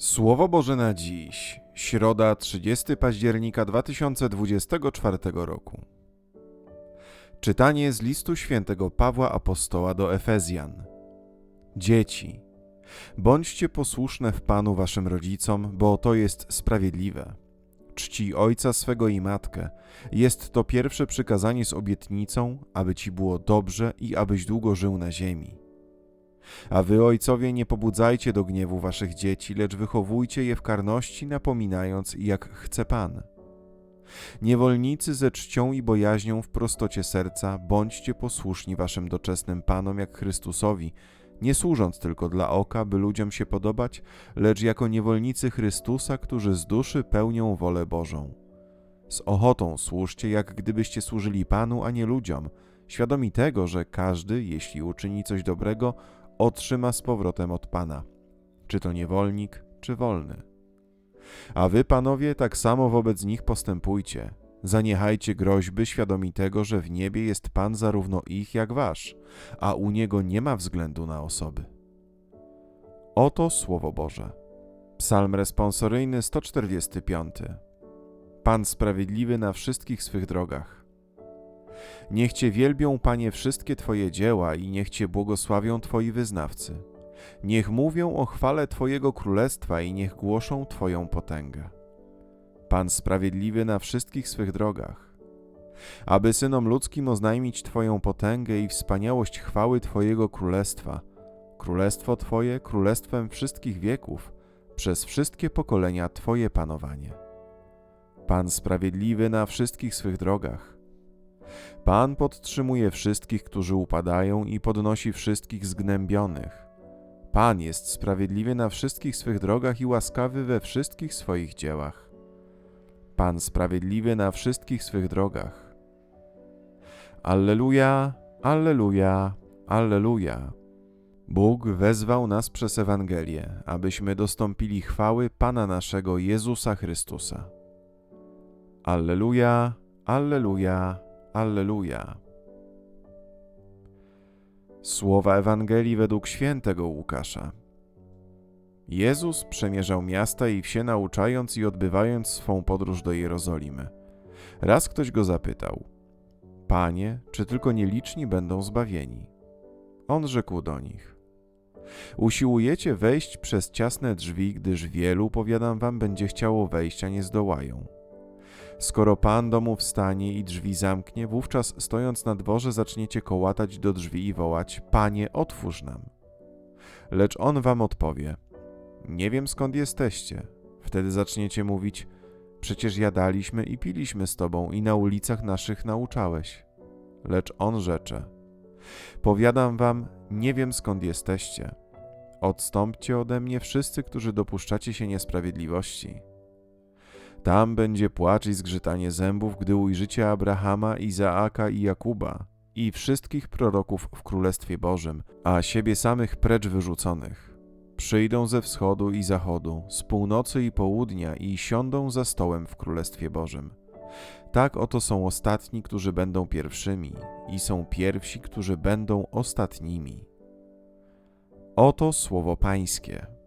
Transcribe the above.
Słowo Boże na dziś, środa 30 października 2024 roku. Czytanie z listu świętego Pawła Apostoła do Efezjan. Dzieci, bądźcie posłuszne w Panu waszym rodzicom, bo to jest sprawiedliwe. Czci ojca swego i matkę. Jest to pierwsze przykazanie z obietnicą, aby ci było dobrze i abyś długo żył na ziemi. A wy, ojcowie, nie pobudzajcie do gniewu waszych dzieci, lecz wychowujcie je w karności, napominając, jak chce Pan. Niewolnicy ze czcią i bojaźnią w prostocie serca, bądźcie posłuszni waszym doczesnym Panom jak Chrystusowi, nie służąc tylko dla oka, by ludziom się podobać, lecz jako niewolnicy Chrystusa, którzy z duszy pełnią wolę Bożą. Z ochotą służcie, jak gdybyście służyli Panu, a nie ludziom, świadomi tego, że każdy, jeśli uczyni coś dobrego, otrzyma z powrotem od Pana, czy to niewolnik, czy wolny. A wy, panowie, tak samo wobec nich postępujcie. Zaniechajcie groźby, świadomi tego, że w niebie jest Pan zarówno ich, jak wasz, a u niego nie ma względu na osoby. Oto Słowo Boże. Psalm responsoryjny 145. Pan sprawiedliwy na wszystkich swych drogach. Niech Cię wielbią, Panie, wszystkie Twoje dzieła i niech Cię błogosławią Twoi wyznawcy. Niech mówią o chwale Twojego królestwa i niech głoszą Twoją potęgę. Pan sprawiedliwy na wszystkich swych drogach. Aby synom ludzkim oznajmić Twoją potęgę i wspaniałość chwały Twojego królestwa, królestwo Twoje królestwem wszystkich wieków, przez wszystkie pokolenia Twoje panowanie. Pan sprawiedliwy na wszystkich swych drogach. Pan podtrzymuje wszystkich, którzy upadają i podnosi wszystkich zgnębionych. Pan jest sprawiedliwy na wszystkich swych drogach i łaskawy we wszystkich swoich dziełach. Pan sprawiedliwy na wszystkich swych drogach. Alleluja, alleluja, alleluja. Bóg wezwał nas przez Ewangelię, abyśmy dostąpili chwały Pana naszego Jezusa Chrystusa. Alleluja, alleluja, alleluja. Słowa Ewangelii według świętego Łukasza. Jezus przemierzał miasta i wsie, nauczając i odbywając swą podróż do Jerozolimy. Raz ktoś go zapytał: Panie, czy tylko nieliczni będą zbawieni? On rzekł do nich: Usiłujecie wejść przez ciasne drzwi, gdyż wielu, powiadam wam, będzie chciało wejść, a nie zdołają. Skoro pan domu wstanie i drzwi zamknie, wówczas stojąc na dworze zaczniecie kołatać do drzwi i wołać: Panie, otwórz nam. Lecz on wam odpowie: Nie wiem skąd jesteście. Wtedy zaczniecie mówić: Przecież jadaliśmy i piliśmy z tobą i na ulicach naszych nauczałeś. Lecz on rzecze: Powiadam wam, nie wiem skąd jesteście. Odstąpcie ode mnie wszyscy, którzy dopuszczacie się niesprawiedliwości. Tam będzie płacz i zgrzytanie zębów, gdy ujrzycie Abrahama, Izaaka i Jakuba i wszystkich proroków w Królestwie Bożym, a siebie samych precz wyrzuconych. Przyjdą ze wschodu i zachodu, z północy i południa i siądą za stołem w Królestwie Bożym. Tak oto są ostatni, którzy będą pierwszymi, i są pierwsi, którzy będą ostatnimi. Oto słowo Pańskie.